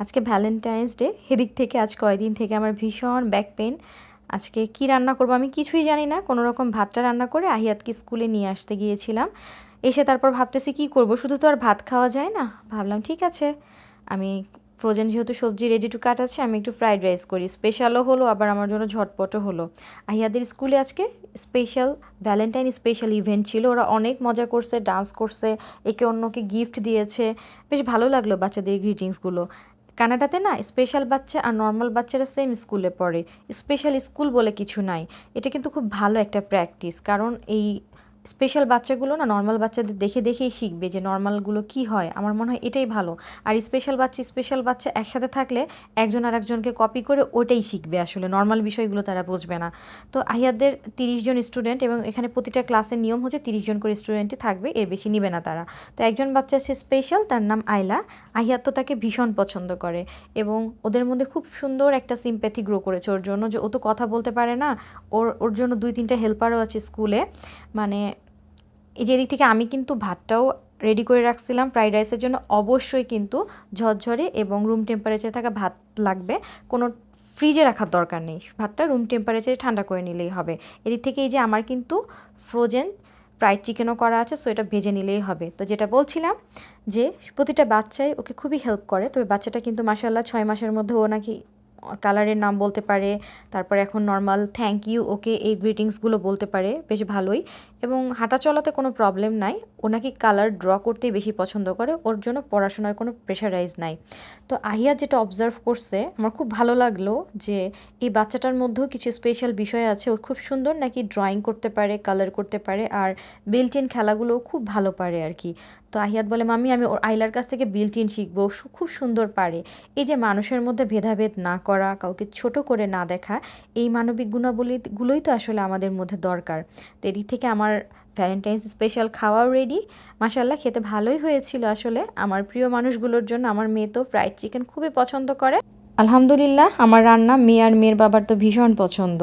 আজকে Valentine's day সেদিক থেকে আজ কয়দিন থেকে আমার ভীষণ ব্যাক পেন আজকে কি রান্না করব আমি কিছুই জানি না, কোনো রকম ভাতটা রান্না করে আহিয়াতকে স্কুলে নিয়ে আসতে গিয়েছিলাম। এসে তারপর ভাবতেছি কি করব, শুধু তো আর ভাত খাওয়া যায় না। ভাবলাম ঠিক আছে, আমি ফ্রোজেন যেহেতু সবজি রেডি টু কাট আছে, আমি একটু ফ্রাইড রাইস করি। স্পেশালও হলো, আবার আমার জন্য ঝটপটও হলো। আহিয়াদের স্কুলে আজকে স্পেশাল ভ্যালেন্টাইন স্পেশাল ইভেন্ট ছিল। ওরা অনেক মজা করছে ডান্স করছে, একে অন্যকে গিফট দিয়েছে। বেশ ভালো লাগল বাচ্চাদের গ্রিটিংসগুলো কানাডাতে না স্পেশাল বাচ্চা আর নর্মাল বাচ্চারা সেম স্কুলে পড়ে। স্পেশাল স্কুল বলে কিছু নাই। এটা কিন্তু খুব ভালো একটা প্র্যাকটিস কারণ এই স্পেশাল বাচ্চাগুলো না নর্মাল বাচ্চাদের দেখে দেখেই শিখবে যে নর্মালগুলো কি হয়। আমার মনে হয় এটাই ভালো। আর স্পেশাল বাচ্চা স্পেশাল বাচ্চা একসাথে থাকলে একজন আর একজনকে কপি করে ওটাই শিখবে আসলে। নর্মাল বিষয়গুলো তারা বুঝবে না। তো আহিয়াদের তিরিশ জন স্টুডেন্ট এবং এখানে প্রতিটা ক্লাসের নিয়ম হচ্ছে তিরিশ জন করে স্টুডেন্টই থাকবে, এর বেশি নিবে না তারা। তো একজন বাচ্চা সে স্পেশাল তার নাম আইলা আহিয়াত তো তাকে ভীষণ পছন্দ করে এবং ওদের মধ্যে খুব সুন্দর একটা সিম্প্যাথি গ্রো করেছে ওর জন্য যে ও তো কথা বলতে পারে না। ওর ওর জন্য দুই তিনটা হেল্পারও আছে স্কুলে মানে এই যে এদিক থেকে আমি কিন্তু ভাতটাও রেডি করে রাখছিলাম ফ্রাইড রাইসের জন্য। অবশ্যই কিন্তু ঝরঝরে এবং রুম টেম্পারেচারে থাকা ভাত লাগবে। কোনো ফ্রিজে রাখার দরকার নেই। ভাতটা রুম টেম্পারেচারে ঠান্ডা করে নিলেই হবে। এদিক থেকে এই যে আমার কিন্তু ফ্রোজেন ফ্রাইড চিকেনও করা আছে সো এটা ভেজে নিলেই হবে। তো যেটা বলছিলাম যে, প্রতিটা বাচ্চাই ওকে খুবই হেল্প করে, তবে বাচ্চাটা কিন্তু মাসাল্লাহ ছয় মাসের মধ্যে ও নাকি কালারের নাম বলতে পারে, তারপর এখন নর্মাল থ্যাংক ইউ ওকে এই গ্রিটিংসগুলো বলতে পারে, বেশ ভালোই। এবং হাঁটা চলাতে কোনো প্রবলেম নাই ও নাকি কালার ড্র করতেই বেশি পছন্দ করে, ওর জন্য পড়াশোনার কোনো প্রেশারাইজ নাই। তো আহিয়া যেটা অবজার্ভ করছে, আমার খুব ভালো লাগল যে এই বাচ্চাটার মধ্যেও কিছু স্পেশাল বিষয় আছে, ও খুব সুন্দর নাকি ড্রয়িং করতে পারে কালার করতে পারে, আর বিল্টিন খেলাগুলোও খুব ভালো পারে আর কি। তো আহিয়াত বলে মামি আমি আইলার কাছ থেকে বিল্টিন শিখব। খুব সুন্দর পারে। এই যে মানুষের মধ্যে ভেদাভেদ না করা, কাউকে ছোট করে না দেখা, এই মানবিক গুণাবলীগুলোই তো আসলে আমাদের মধ্যে দরকার। তো এদিক থেকে আমার ভ্যালেন্টাইন্স স্পেশাল খাওয়াও রেডি মাসাল্লাহ খেতে ভালোই হয়েছিল আসলে। আমার প্রিয় মানুষগুলোর জন্য আমার মেয়ে তো ফ্রাইড চিকেন খুবই পছন্দ করে। আলহামদুলিল্লাহ, আমার রান্না মেয়ে আর মেয়ের বাবার তো ভীষণ পছন্দ।